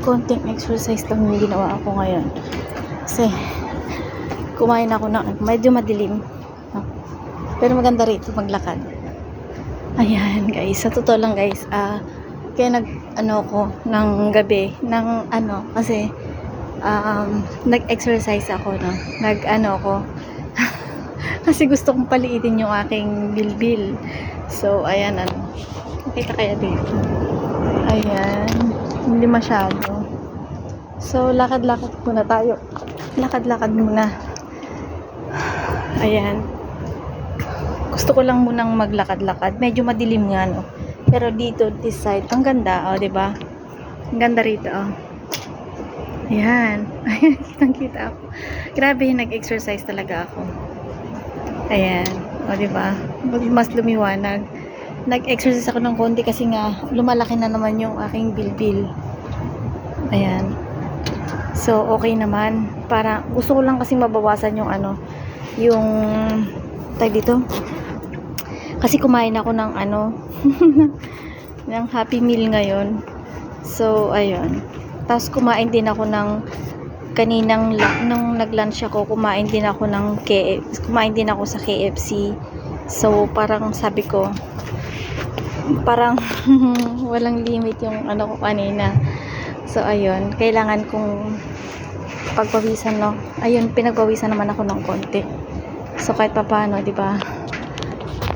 konting exercise lang yung ginawa ako ngayon. Kasi, kumain ako na, medyo madilim. Pero maganda rito maglakad. Ayan, guys. Sa totoo lang, guys. Ah, kaya nag, ano ko, ng gabi, ng ano, kasi, um, nag-exercise ako, no? Nag, ano ko, kasi gusto kong paliitin yung aking bilbil. So, ayan, ano. Makita kaya dito. Ayan. Hindi masyado. So, lakad-lakad muna tayo. Lakad-lakad muna. Ayan. Gusto ko lang munang maglakad-lakad. Medyo madilim nga, no? Pero dito, this side, ang ganda, oh, ba? Ang ganda rito, oh. Ayan. Ayan, kitang-kita ako. Grabe, nag-exercise talaga ako. Ayan. O, di ba? Mas lumiwanag. Nag-exercise ako ng konti kasi nga, lumalaki na naman yung aking bilbil. Ayan. So, okay naman. Para, gusto ko lang kasi mabawasan yung ano, yung, tag dito. Kasi kumain ako ng ano, ng Happy Meal ngayon. So, ayun. Tapos kumain din ako ng kaninang nung nag-lunch ako, kumain din ako ng KFC, kumain din ako sa KFC. So, parang sabi ko, parang walang limit yung ano ko kanina. So, ayun, kailangan kong pagpawisan, no? Ayun, pinagpawisan naman ako ng konti. So, kahit pa paano, di ba?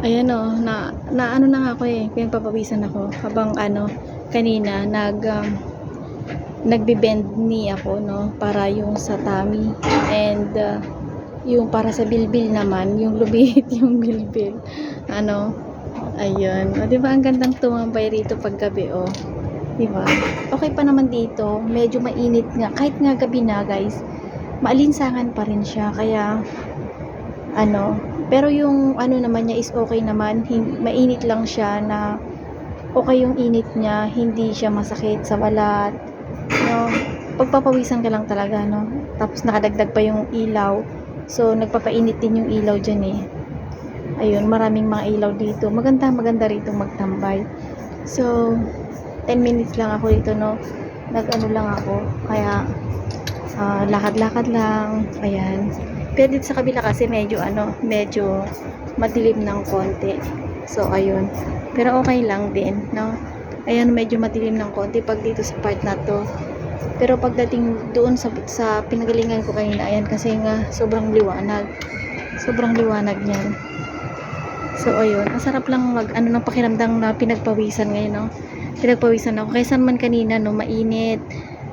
Ayan, no, na, na ano na ako eh, pinagpapawisan ako. Habang ano, kanina, nag, um, nagbe-bend knee ako, no? Para yung sa tummy. And, uh, yung para sa bilbil naman, yung lubihit yung bilbil. Ano, ayun. O, di ba, ang gandang tumambay rito pag gabi, oh. Di? Okay pa naman dito. Medyo mainit nga. Kahit nga gabi na, guys, maalinsangan pa rin siya. Kaya, ano, pero yung ano naman niya is okay naman. Hin- mainit lang siya na okay yung init niya. Hindi siya masakit sa balat. No? Pagpapawisan ka lang talaga, no? Tapos nakadagdag pa yung ilaw. So, nagpapainit din yung ilaw dyan eh. Ayun, maraming mga ilaw dito. Maganda, maganda rito magtambay. So, 10 minutes lang ako dito, no? Nag-ano lang ako. Kaya, ah, lakad-lakad lang. Ayan. Pero dito sa kabila kasi medyo, ano, medyo madilim ng konti. So, ayun. Pero okay lang din, no? Ayan, medyo madilim ng konti pag dito sa part na to. Pero pagdating doon sa, sa pinagalingan ko kanina, ayan, kasi nga sobrang liwanag. Sobrang liwanag niyan. So, ayun. Ang sarap lang mag, ano, ng pakiramdam na pinagpawisan ngayon, no? Pinagpawisan ako. Kaysa naman kanina, no, mainit.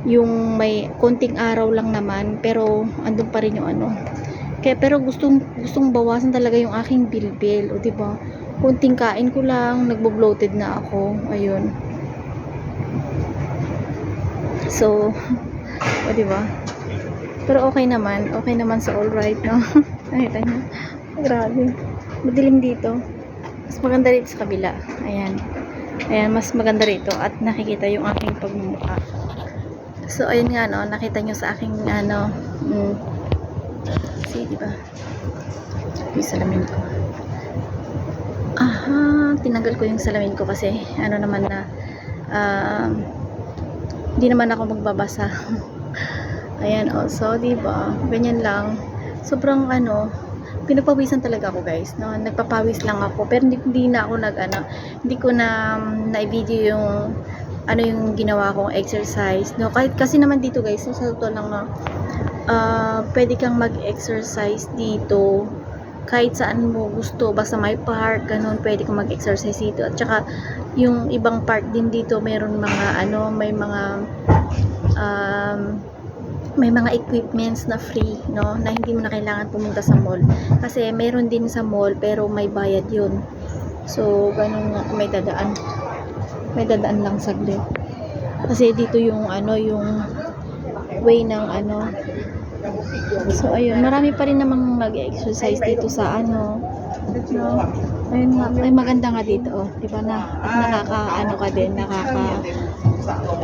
Yung may konting araw lang naman, pero andun pa rin yung ano. Kaya, pero gustong, gustong bawasan talaga yung aking bilbil, o, diba? Konting kain ko lang, nagbo-bloated na ako. Ayun. So, o, diba? Pero okay naman. Okay naman sa all right, no? Nakita niyo? Grabe. Madilim dito. Mas maganda rito sa kabila. Ayan. Ayan, mas maganda rito. At nakikita yung aking pagmumukha. So, ayun nga, no? Nakita nyo sa aking, ano, mm, see, diba? Yung salamin ko. Aha, tinanggal ko yung salamin ko kasi, ano naman na, um, hindi naman ako magbabasa. Ayan, also, di ba? Ganyan lang. Sobrang ano, pinagpawisan talaga ako, guys, no? Nagpapawis lang ako, pero hindi, hindi na ako nag ano, hindi ko na um, na-video yung ano yung ginawa kong exercise, no? Kahit kasi naman dito, guys, so, sa totoo lang, no? Ah, pwede kang mag-exercise dito kahit saan mo gusto, basta may park, ganun, pwede kang mag-exercise dito. At saka, yung ibang park din dito, mayroon mga, ano, may mga, um, may mga equipments na free, no, na hindi mo na kailangan pumunta sa mall. Kasi, mayroon din sa mall, pero may bayad yun. So, ganun nga, may dadaan. May dadaan lang saglit. Kasi, dito yung, ano, yung way ng, ano, So, ayun. Marami pa rin namang mag-exercise dito sa ano. No? Ayun nga. Ay, maganda nga dito. Oh. Di ba na? At nakaka, ano ka din, nakaka,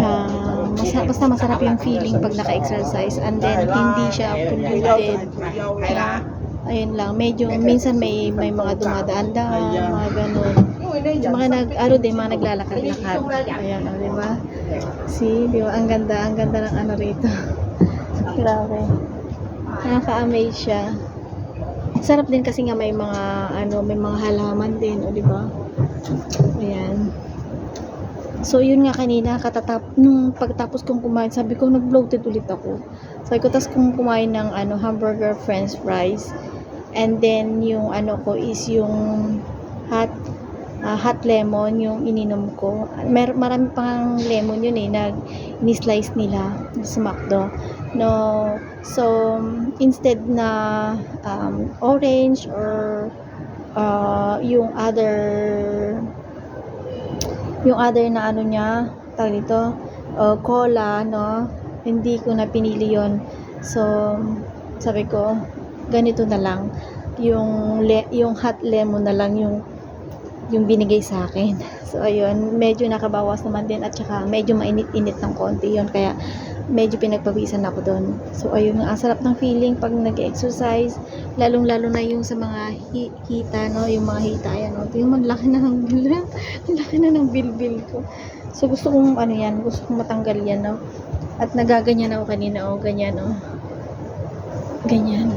ah, masa, basta masarap yung feeling pag naka-exercise. And then, hindi siya polluted. Ayun lang. Medyo, minsan may, may mga dumadaan-daan, mga ganun. Mga nag, ano din, mga naglalakad-lakad. Ayan, o, di ba? See, di ba? Ang ganda, ang ganda ng ano rito. Grabe. Nakaka-amaze siya. Sarap din kasi nga may mga, ano, may mga halaman din, di ba? Ayan. So, yun nga kanina, katatap, nung pagtapos kong kumain, sabi ko, nag-bloated ulit ako. Sabi ko, tapos kung kumain ng, ano, hamburger, french fries, and then, yung, ano ko, is yung hot, ah, hot lemon, yung ininom ko. Mer marami pang lemon yun eh, na ni-slice nila sa McDo. No, so, instead na um, orange or uh, yung other yung other na ano niya, tawag dito, uh, cola, no? Hindi ko na pinili yon So, sabi ko, ganito na lang. Yung, le, yung hot lemon na lang yung yung binigay sa akin. So, ayun, medyo nakabawas naman din at saka medyo mainit-init ng konti yon Kaya, medyo pinagpawisan ako doon. So, ayun, ang sarap ng feeling pag nag-exercise, lalong-lalo na yung sa mga hi- hita, no? Yung mga hita, ayan, no? Tingnan mo, ang laki na ng laki na ng bilbil ko. So, gusto kong, ano yan, gusto kong matanggal yan, no? At nagaganyan ako kanina, oh, ganyan, oh. Ganyan.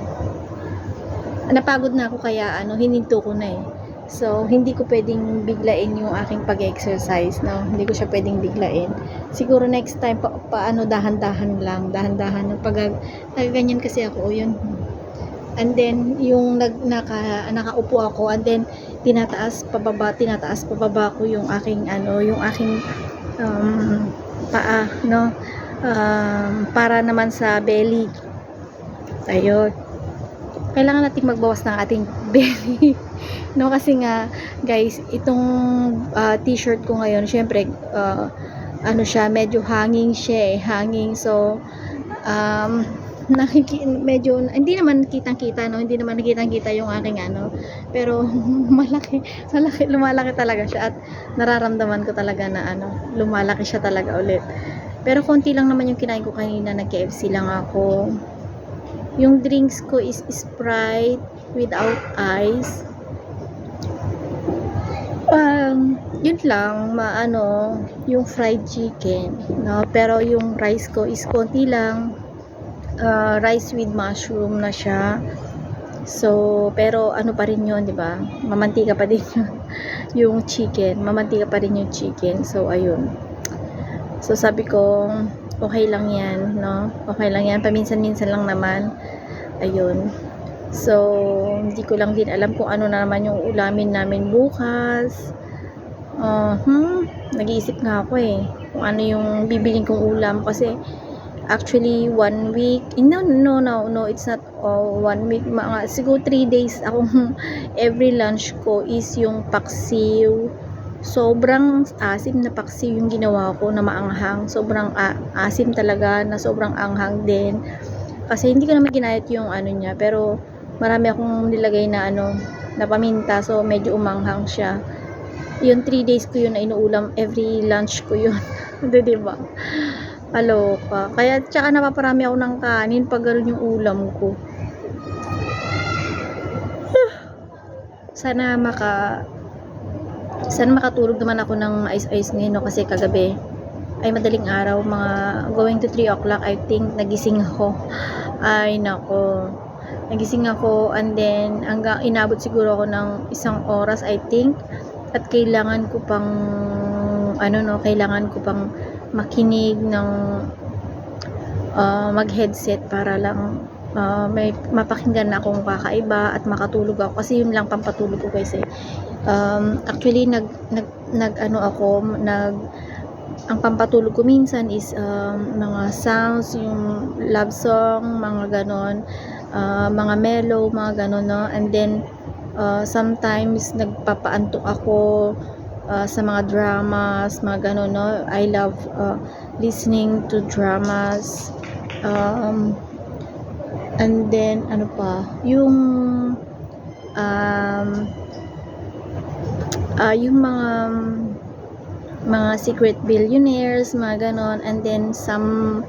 Napagod na ako kaya, ano, hininto ko na eh. So, hindi ko pwedeng biglain yung aking pag-exercise, no? Hindi ko siya pwedeng biglain. Siguro next time, pa, paano, dahan-dahan lang, dahan-dahan. Pag, nagaganyan kasi ako, yun. And then, yung nag, naka, nakaupo ako, and then, tinataas, pababa, tinataas, pababa ko yung aking, ano, yung aking, um, paa, no? Um, para naman sa belly. Ayun. Kailangan nating magbawas ng ating belly. No kasi nga guys itong ah, t-shirt ko ngayon syempre ah, ano siya medyo hanging siya eh hanging. So um nakiki medyo hindi naman kitang kita no? Hindi naman nakitang kita yung aking ano. Pero malaki malaki lumalaki talaga siya at nararamdaman ko talaga na ano lumalaki siya talaga ulit. Pero konti lang naman yung kinain ko kanina nag KFC lang ako. Yung drinks ko is Sprite without ice Um, yun lang, maano, yung fried chicken, no? Pero yung rice ko is konti lang. Uh, rice with mushroom na siya. So, pero ano pa rin yun, di ba? Mamantika pa din yun. yung chicken, mamantika pa rin yung chicken. So, ayun. So, sabi ko, okay lang yan, no? Okay lang yan. Paminsan-minsan lang naman. Ayun. So, hindi ko lang din alam kung ano na naman yung ulamin namin bukas. Uh, hmm, nag-iisip nga ako eh. Kung ano yung bibiling kong ulam kasi actually one week eh, no no no no it's not oh, one week mga siguro three days akong every lunch ko is yung paksiw sobrang asim na paksiw yung ginawa ko na maanghang sobrang a- asim talaga na sobrang anghang din kasi hindi ko naman ginayat yung ano niya pero marami akong nilagay na ano na paminta so medyo umanghang siya yun 3 days ko yun na inuulam. Every lunch ko yun. Di ba? Aloka. Kaya tsaka napaparami ako ng kanin pag ganun yung ulam ko. Sana maka sana makatulog naman ako ng ayos-ayos ngayon no, kasi kagabi ay madaling araw mga going to 3 o'clock I think nagising ako. Ay nako. Nagising ako and then hanggang inabot siguro ako ng isang oras I think at kailangan ko pang ano no kailangan ko pang makinig ng ah, mag-headset para lang ah, may mapakinggan na akong kakaiba at makatulog ako kasi yun lang pampatulog ko guys eh. Um, actually nag nag nag ano ako nag ang pampatulog ko minsan is um, mga sounds, yung love song, mga ganon, ah, mga mellow, mga ganon, no? And then, uh, sometimes nagpapaantok ako uh, sa mga dramas, mga ganon, no? I love uh, listening to dramas. Um, and then, ano pa, yung um, ah yung mga mga secret billionaires, mga ganon, and then some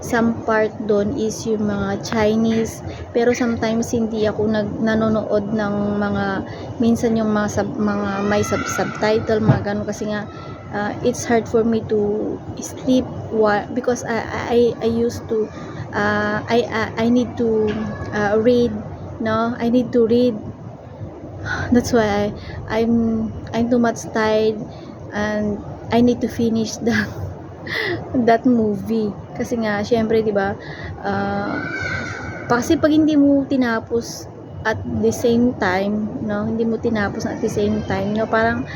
some part doon is yung mga Chinese pero sometimes hindi ako nag nanonood ng mga minsan yung mga sub, mga may sub, subtitle mga ganun. Kasi nga uh, it's hard for me to sleep because I I, I used to uh, I, I I need to uh, read no? I need to read. That's why I I'm I'm too much tired and I need to finish the that movie kasi nga syempre 'di ba uh, kasi pag hindi mo tinapos at the same time no hindi mo tinapos at the same time no parang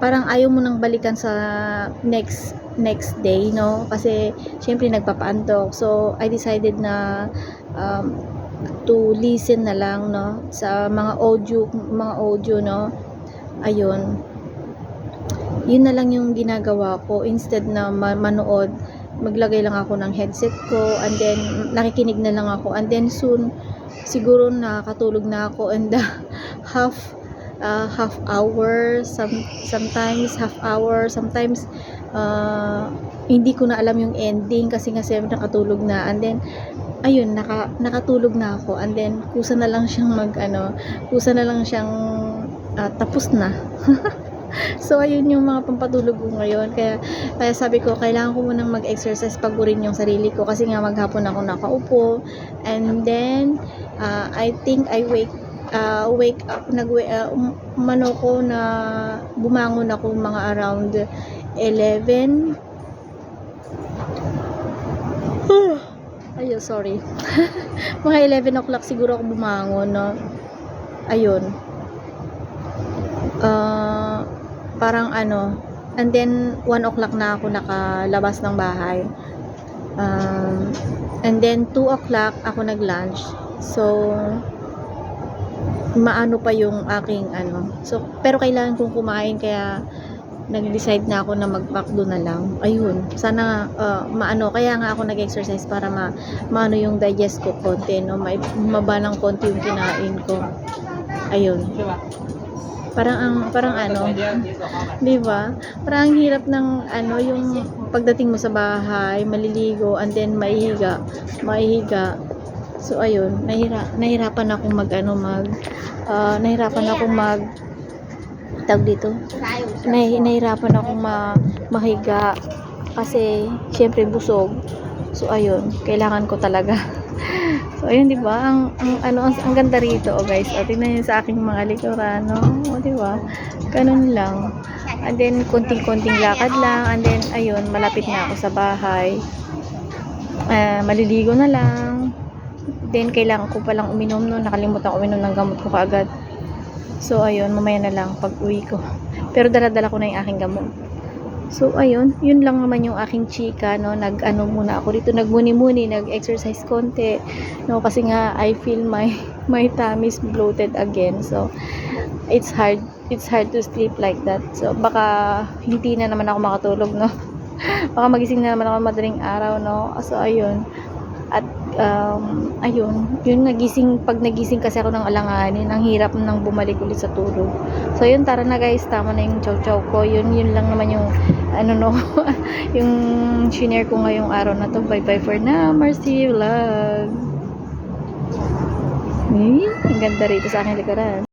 parang ayaw mo nang balikan sa next next day no. Kasi syempre nagpapaantok. So I decided na um, to listen na lang no sa mga audio mga audio no. Ayun. Yun na lang yung ginagawa ko. Instead na ma- manood maglagay lang ako ng headset ko and then nakikinig na lang ako. And then soon siguro nakatulog na ako and the half uh, half hour some sometimes half hour sometimes uh, hindi ko na alam yung ending kasi nga siyempre nakatulog na. And then ayun naka, nakatulog na ako. And then kusa na lang siyang mag ano kusa na lang siyang ah, tapos na so ayun yung mga pampatulog ko ngayon kaya kaya sabi ko kailangan ko munang mag-exercise pagurin yung sarili ko kasi nga maghapon ako nakaupo and then ah, I think I wake uh, wake up nag uh, umano ko na bumangon ako mga around 11 Ayun, sorry. mga 11 o'clock siguro ako bumangon, no? Ayun. Ah, parang ano, and then 1 o'clock na ako nakalabas ng bahay. Um, and then 2 o'clock ako nag-lunch. So, maano pa yung aking ano. So, pero kailangan kong kumain kaya nag-decide na ako na mag-McDo na lang. Ayun. Sana uh, maano kaya nga ako nag-exercise para ma maano yung digest ko konti no, may maba ng konti yung kinain ko. Ayun. Parang ang parang ano, 'di ba? Parang ang hirap ng ano yung pagdating mo sa bahay, maliligo and then maihiga, maihiga. So ayun, nahira nahirapan ako mag ano mag ah, nahirapan ako mag tawag dito. Nahi, nahirapan ako ma, mahiga kasi syempre busog. So ayun, kailangan ko talaga. so ayun, 'di ba? Ang, ang ano ang, ang ganda rito, oh guys. O tingnan niyo sa aking mga likuran, no? O 'di ba? Ganun lang. And then konting-konting lakad lang and then ayun, malapit na ako sa bahay. Ah, maliligo na lang. Then kailangan ko palang uminom no, nakalimutan ko uminom ng gamot ko kaagad. So, ayun, mamaya na lang pag uwi ko. Pero dala-dala ko na yung aking gamot. So, ayun, yun lang naman yung aking chika, no, nag-ano muna ako dito, nagmuni-muni, nag-exercise konti, no, kasi nga, I feel my, my tummy is bloated again, so, it's hard, it's hard to sleep like that, so, baka, hindi na naman ako makatulog, no, baka magising na naman ako madaling araw, no, so, ayun, at um, ayun, yun nagising, pag nagising kasi ako ng alanganin, ang hirap nang bumalik ulit sa tulog. So yun, tara na guys, tama na yung chow chow ko. Yun, yun lang naman yung, ano no, yung shinare ko ngayong araw na to. Bye bye for now, Marcy Vlog. Eh, ang ganda rito sa aking likuran.